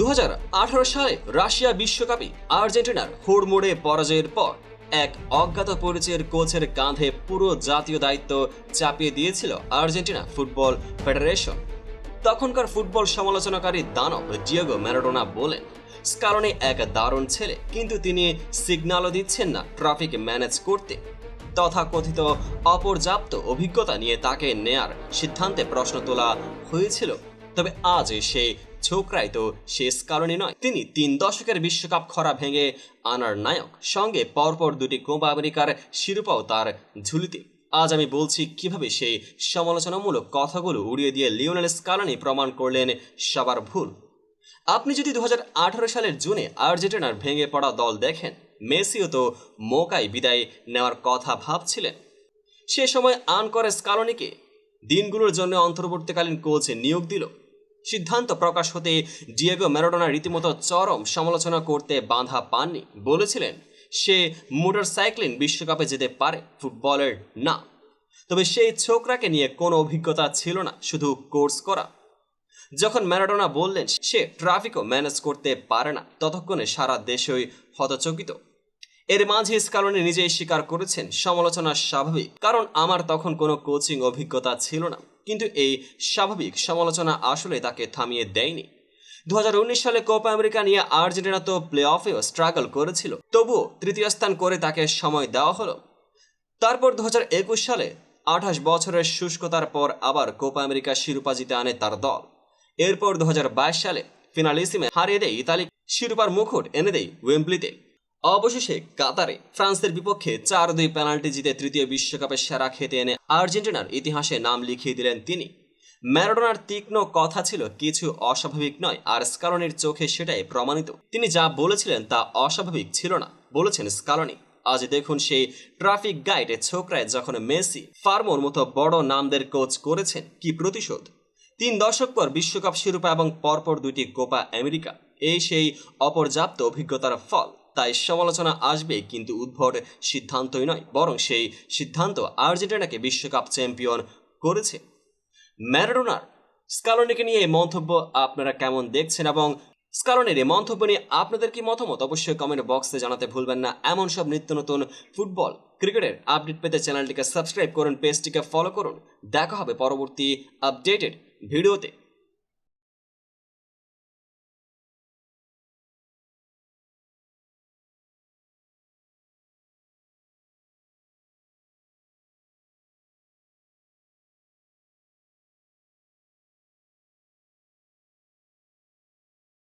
দু হাজার আঠারো সালে রাশিয়া বিশ্বকাপে আর্জেন্টিনার হুড়মুড়ে পরাজয়ের পর এক অজ্ঞাত পরিচয়ের কোচের কাঁধে পুরো জাতীয় দায়িত্ব চাপিয়ে দিয়েছিল আর্জেন্টিনা ফুটবল ফেডারেশন। তখনকার ফুটবল সমালোচনাকারী দানব ডিয়েগো ম্যারাডোনা বলেন স্কালনি এক দারুণ ছেলে, কিন্তু তিনি সিগন্যালও দিচ্ছেন না ট্রাফিক ম্যানেজ করতে। তথাকথিত অপর্যাপ্ত অভিজ্ঞতা নিয়ে তাকে নেয়ার সিদ্ধান্তে প্রশ্ন তোলা হয়েছিল। তবে আজ সেই ছোকরাই তো শেষ কারণে নয়। তিনি তিন দশকের বিশ্বকাপ খরা ভেঙে আনার নায়ক। সঙ্গে পরপর দুটি কোপা আমেরিকার শিরোপাও তার ঝুলিতে। আজ আমি বলছি কীভাবে সেই সমালোচনামূলক কথাগুলো উড়িয়ে দিয়ে লিওনেল স্কালানি প্রমাণ করলেন সবার ভুল। আপনি যদি দু হাজার আঠারো সালের জুনে আর্জেন্টিনার ভেঙে পড়া দল দেখেন, মেসিও তো মোকাই বিদায় নেওয়ার কথা ভাবছিলেন। সে সময় আন করে স্কালনিকে দিনগুলোর জন্য অন্তর্বর্তীকালীন কোচ নিয়োগ দিল। সিদ্ধান্ত প্রকাশ হতে ডিয়েগো ম্যারাডোনা রীতিমতো চরম সমালোচনা করতে বাঁধা পাননি। বলেছিলেন, সে মোটর মোটরসাইক্লিং বিশ্বকাপে যেতে পারে, ফুটবলের না। তবে সেই ছোকরাকে নিয়ে কোনো অভিজ্ঞতা ছিল না, শুধু কোর্স করা। যখন ম্যারাডোনা বললেন, সে ট্রাফিকও ম্যানেজ করতে পারে না, ততক্ষণে সারা দেশই হতচকিত। এর মাঝে স্কালনি নিজেই স্বীকার করেছেন, সমালোচনা স্বাভাবিক, কারণ আমার তখন কোনো কোচিং অভিজ্ঞতা ছিল না। কিন্তু এই স্বাভাবিক সমালোচনা আসলে তাকে থামিয়ে দেয়নি। দু হাজার উনিশ সালে কোপা আমেরিকা নিয়ে আর্জেন্টিনা তো প্লে অফেও স্ট্রাগল করেছিল। তবুও তৃতীয় স্থান করে তাকে সময় দেওয়া হলো। তারপর দু হাজার একুশ সালে আঠাশ বছরের শুষ্কতার পর আবার কোপা আমেরিকা শিরোপা জিতে আনে তার দল। এরপর দু হাজার বাইশ সালে ফিনালিসিমে হারিয়ে দেয় ইতালি। শিরোপার মুকুট এনে দেয় ওয়েম্বলিতে অবশেষে কাতারে ফ্রান্সের বিপক্ষে চার দুই পেনাল্টি জিতে তৃতীয় বিশ্বকাপে সেরা খেতে এনে আর্জেন্টিনার ইতিহাসে নাম লিখিয়ে দিলেন তিনি। ম্যারাডোনার তীক্ষ্ণ কথা ছিল, কিছু অস্বাভাবিক নয়, আর স্কালনির চোখে সেটাই প্রমাণিত। তিনি যা বলেছিলেন তা অস্বাভাবিক ছিল না, বলেছেন স্কালনি। আজ দেখুন সেই ট্রাফিক গাইডে ছোকরায় যখন মেসি ফার্মোর মতো বড় নামদের কোচ করেছেন, কি প্রতিশোধ? তিন দশক পর বিশ্বকাপ শিরোপা এবং পরপর দুটি কোপা আমেরিকা, এই সেই অপর্যাপ্ত অভিজ্ঞতার ফল। তাই সমালোচনা আসবে, কিন্তু উদ্ভট সিদ্ধান্তই নয়, বরং সেই সিদ্ধান্ত আর্জেন্টিনাকে বিশ্বকাপ চ্যাম্পিয়ন করেছে। ম্যারাডোনার স্কালনিকে নিয়ে এই মন্তব্য আপনারা কেমন দেখছেন এবং স্কালনের এই মন্তব্য নিয়ে আপনাদের কি মতামত? অবশ্যই কমেন্ট বক্সে জানাতে ভুলবেন না। এমন সব নিত্য নতুন ফুটবল ক্রিকেটের আপডেট পেতে চ্যানেলটিকে সাবস্ক্রাইব করুন পেজটিকে ফলো করুন। দেখা হবে পরবর্তী আপডেটেড ভিডিওতে।